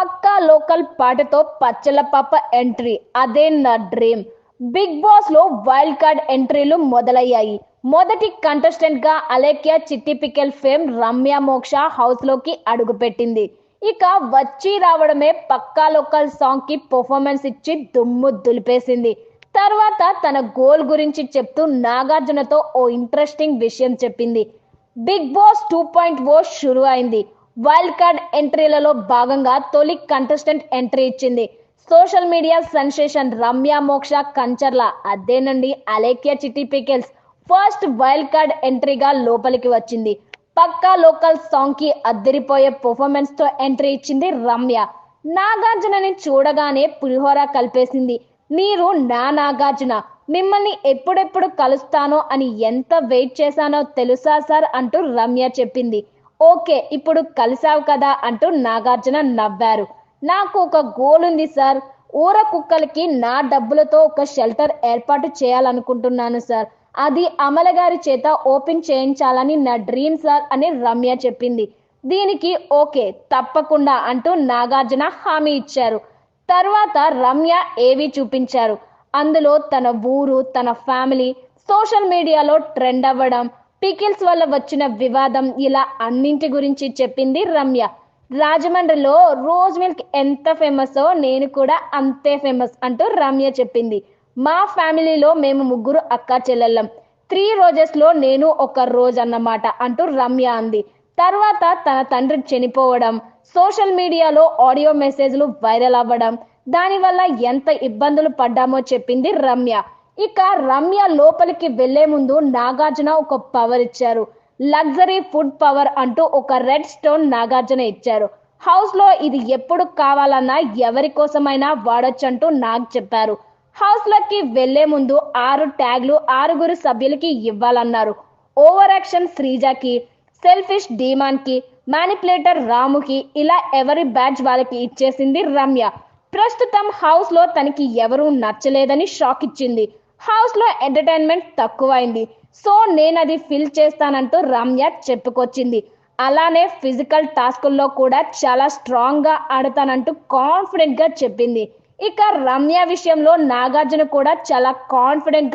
పక్కా local పాటతో పచ్చల పాప entry. అదే నా డ్రీమ్. బిగ్ బాస్లో వైల్డ్ కార్డ్ ఎంట్రీలు మొదలయ్యాయి. మొదటి కంటెస్టెంట్గా అలేఖ్య చిట్టిపికెల్ ఫేమ్ రమ్య మోక్ష హౌస్లోకి అడుగుపెట్టింది. ఇక వచ్చి రావడమే పక్కా లోకల్ సాంగ్కి పర్ఫార్మెన్స్ ఇచ్చి దుమ్ము దులిపేసింది. తర్వాత తన గోల్ గురించి చెప్తూ నాగార్జునతో ఓ ఇంట్రెస్టింగ్ విషయం చెప్పింది. Bigg Boss two point o షురు అయింది వైల్డ్ కార్డ్ ఎంట్రీలలో భాగంగా తొలి కంటెస్టెంట్ ఎంట్రీ ఇచ్చింది. Social media sensation Ramya Moksha Kancharla అదేనండి Alekhya Chitti pickles. First wild card ఎంట్రీగా లోపలికి వచ్చింది. పక్కా లోకల్ సాంగ్కి అద్దరిపోయే పర్ఫార్మెన్స్తో ఎంట్రీ ఇచ్చింది రమ్య. నాగార్జునని చూడగానే పులిహోర కలిపేసింది. మీరు నా నాగార్జున మిమ్మల్ని ఎప్పుడెప్పుడు కలుస్తానో అని ఎంత వెయిట్ చేశానో తెలుసా సార్? అంటూ రమ్య చెప్పింది. ఓకే ఇప్పుడు కలిసావు కదా అంటూ నాగార్జున నవ్వారు. నాకు ఒక గోల్ ఉంది సార్ ఊర కుక్కలకి నా డబ్బులతో ఒక షెల్టర్ ఏర్పాటు చేయాలనుకుంటున్నాను సార్ అది అమల గారి చేత ఓపెన్ చేయించాలని నా డ్రీమ్ సార్ అని రమ్య చెప్పింది. దీనికి ఓకే తప్పకుండా అంటూ నాగార్జున హామీ ఇచ్చారు. తర్వాత రమ్య ఏవి చూపించారు. అందులో తన ఊరు తన ఫ్యామిలీ సోషల్ మీడియాలో ట్రెండ్ అవ్వడం పికిల్స్ వల్ల వచ్చిన వివాదం ఇలా అన్నింటి గురించి చెప్పింది రమ్య. రాజమండ్రిలో రోజ్ మిల్క్ ఎంత ఫేమసో నేను కూడా అంతే ఫేమస్ అంటూ రమ్య చెప్పింది. మా ఫ్యామిలీలో మేము ముగ్గురు అక్క చెల్లెళ్ళం. త్రీ రోజెస్లో నేను ఒక రోజు అన్నమాట అంటూ రమ్య అంది. తర్వాత తన తండ్రి చనిపోవడం సోషల్ మీడియాలో ఆడియో మెసేజ్లు వైరల్ అవ్వడం దానివల్ల ఎంత ఇబ్బందులు పడ్డామో చెప్పింది రమ్య. ఇక రమ్య లోపలికి వెళ్ళే ముందు నాగార్జున ఒక పవర్ ఇచ్చారు. లగ్జరీ ఫుడ్ పవర్ అంటూ ఒక రెడ్ స్టోన్ నాగార్జున ఇచ్చారు. హౌస్లో ఇది ఎప్పుడు కావాలన్నా ఎవరి కోసమైనా వాడొచ్చంటూ నాగ్ చెప్పారు. హౌస్లోకి వెళ్ళే ముందు ఆరు ట్యాగ్లు ఆరుగురు సభ్యులకి ఇవ్వాలన్నారు. ఓవర్ యాక్షన్ శ్రీజాకి సెల్ఫిష్ డీమాన్కి మ్యానిపులేటర్ రాముకి ఇలా ఎవరి బ్యాచ్ వాళ్ళకి ఇచ్చేసింది రమ్య. ప్రస్తుతం హౌస్లో తనకి ఎవరూ నచ్చలేదని షాక్ ఇచ్చింది. హౌస్లో ఎంటర్టైన్మెంట్ తక్కువైంది. సో నేను అది ఫిల్ చేస్తానంటూ రమ్య చెప్పుకొచ్చింది. అలానే ఫిజికల్ టాస్కుల్లో కూడా చాలా స్ట్రాంగ్గా ఆడతానంటూ కాన్ఫిడెంట్గా చెప్పింది. ఇక రమ్య విషయంలో నాగార్జున కూడా చాలా కాన్ఫిడెంట్గా